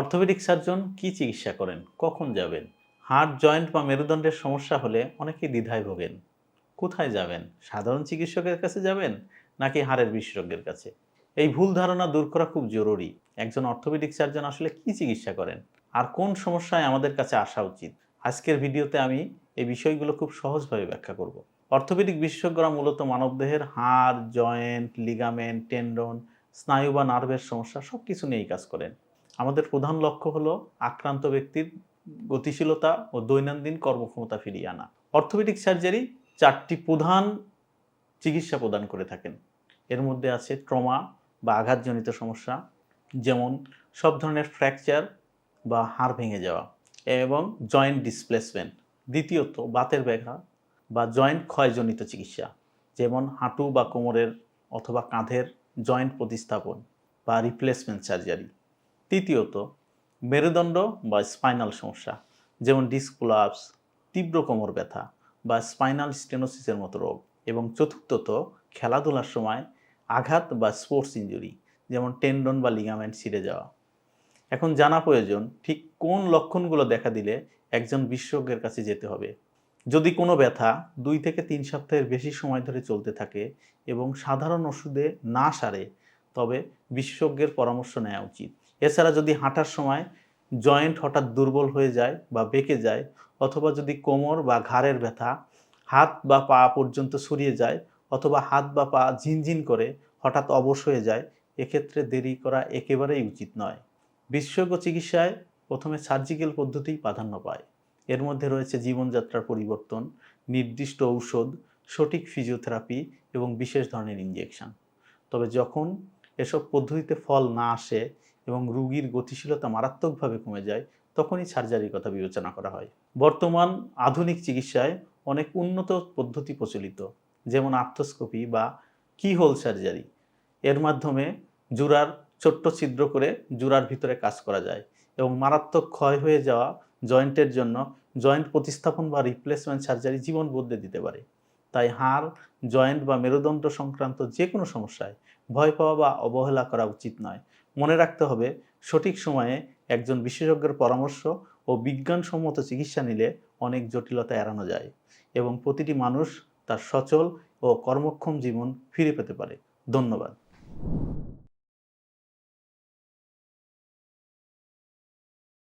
Orthopaedic surgeon কি চিকিৎসা করেন? কখন যাবেন? হাড়, জয়েন্ট বা মেরুদণ্ডের সমস্যা হলে অনেকেই দ্বিধায় ভোগেন। কোথায় যাবেন? সাধারণ চিকিৎসকের কাছে যাবেন? নাকি হাড়ের বিশেষজ্ঞের কাছে? এই ভুল ধারণা দূর করা খুব জরুরি। একজন অর্থোপেডিক সার্জন আসলে কি চিকিৎসা করেন? আর কোন সমস্যায় আমাদের কাছে আসা উচিত? আজকের ভিডিওতে আমি এই বিষয়গুলো খুব সহজভাবে ব্যাখ্যা করব। অর্থোপেডিক বিশেষজ্ঞরা মূলত মানবদেহের হাড়, জয়েন্ট, লিগামেন্ট, টেন্ডন, স্নায়ু বা নার্ভের সমস্যা সব কিছু নিয়েই কাজ করেন। আমাদের প্রধান লক্ষ্য হলো আক্রান্ত ব্যক্তির গতিশীলতা ও দৈনন্দিন কর্মক্ষমতা ফিরিয়ে আনা। অর্থোপেডিক সার্জারি চারটি প্রধান চিকিৎসা প্রদান করে থাকেন। এর মধ্যে আছে ট্রমা বা আঘাতজনিত সমস্যা, যেমন সব ধরনের ফ্র্যাকচার বা হাড় ভেঙে যাওয়া এবং জয়েন্ট ডিসপ্লেসমেন্ট। দ্বিতীয়ত, বাতের ব্যাঘা বা জয়েন্ট ক্ষয়জনিত চিকিৎসা, যেমন হাঁটু বা কোমরের অথবা কাঁধের জয়েন্ট প্রতিস্থাপন বা রিপ্লেসমেন্ট সার্জারি। তৃতীয়ত, মেরুদণ্ড বা স্পাইনাল সমস্যা, যেমন ডিসকুলাপস তীব্র কোমর ব্যথা বা স্পাইনাল স্টেনোসিসের মতো রোগ। এবং চতুর্থত, খেলাধুলার সময় আঘাত বা স্পোর্টস ইঞ্জুরি যেমন টেন্ডন বা লিগামেন্ট ছিঁড়ে যাওয়া। এখন জানা প্রয়োজন, ঠিক কোন লক্ষণগুলো দেখা দিলে একজন বিশেষজ্ঞের কাছে যেতে হবে? যদি কোনো ব্যথা দুই থেকে তিন সপ্তাহের বেশি সময় ধরে চলতে থাকে এবং সাধারণ ওষুধে না সারে, তবে বিশেষজ্ঞের পরামর্শ নেওয়া উচিত। এছাড়া যদি হাঁটার সময় জয়েন্ট হঠাৎ দুর্বল হয়ে যায় বা বেঁকে যায় অথবা যদি কোমর বা ঘাড়ের ব্যথা, হাত বা পা পর্যন্ত ছড়িয়ে যায় অথবা হাত বা পা ঝিনঝিন করে হঠাৎ অবশ হয়ে যায়, এক্ষেত্রে দেরি করা একেবারেই উচিত নয়। বিশেষজ্ঞ চিকিৎসায় প্রথমে সার্জিক্যাল পদ্ধতিই প্রাধান্য পায়। এর মধ্যে রয়েছে জীবনযাত্রার পরিবর্তন, নির্দিষ্ট ঔষধ, সঠিক ফিজিওথেরাপি এবং বিশেষ ধরনের ইঞ্জেকশন তবে যখন এসব পদ্ধতিতে ফল না আসে এবং রুগীর গতিশীলতা মারাত্মকভাবে কমে যায়, তখনই সার্জারির কথা বিবেচনা করা হয়। বর্তমান আধুনিক চিকিৎসায় অনেক উন্নত পদ্ধতি প্রচলিত, যেমন আর্থোস্কোপি বা কিহোল সার্জারি। এর মাধ্যমে জুরার ছোট্ট ছিদ্র করে জুরার ভিতরে কাজ করা যায় এবং মারাত্মক ক্ষয় হয়ে যাওয়া জয়েন্টের জন্য জয়েন্ট প্রতিস্থাপন বা রিপ্লেসমেন্ট সার্জারি জীবন বদলে দিতে পারে। তাই হাড়, জয়েন্ট বা মেরুদণ্ড সংক্রান্ত যে কোনো সমস্যায় ভয় পাওয়া বা অবহেলা করা উচিত নয়। মনে রাখতে হবে, সঠিক সময়ে একজন বিশেষজ্ঞের পরামর্শ ও বিজ্ঞানসম্মত চিকিৎসা নিলে অনেক জটিলতা এড়ানো যায় এবং প্রতিটি মানুষ তার সচল ও কর্মক্ষম জীবন ফিরে পেতে পারে। ধন্যবাদ।